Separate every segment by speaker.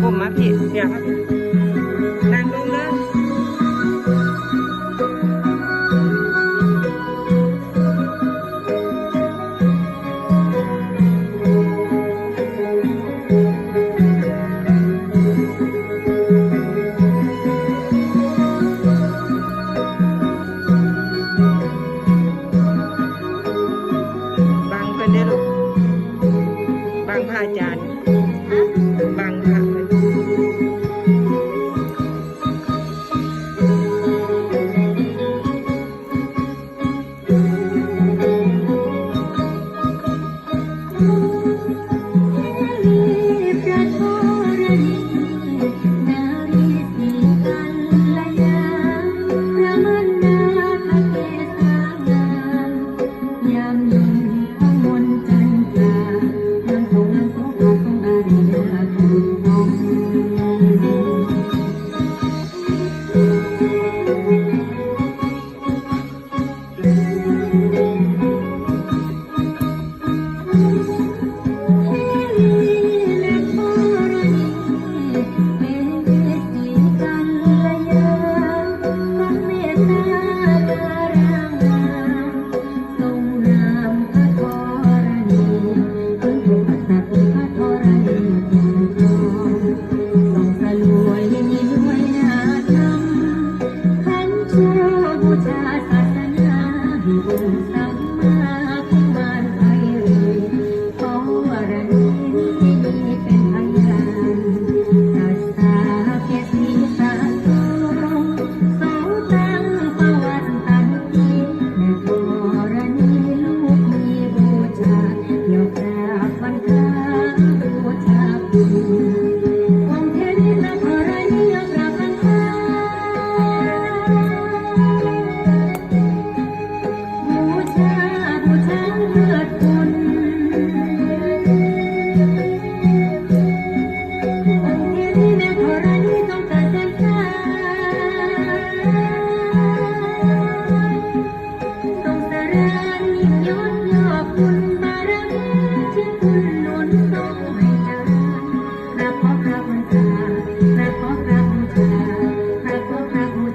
Speaker 1: ผมมาพี่เดี๋ยวรับนั่งลงเด้บังเพิ่นได้อลูกบังพระอาจารย์
Speaker 2: Mm-hmm.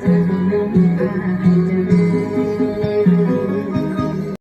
Speaker 2: Mm-hmm.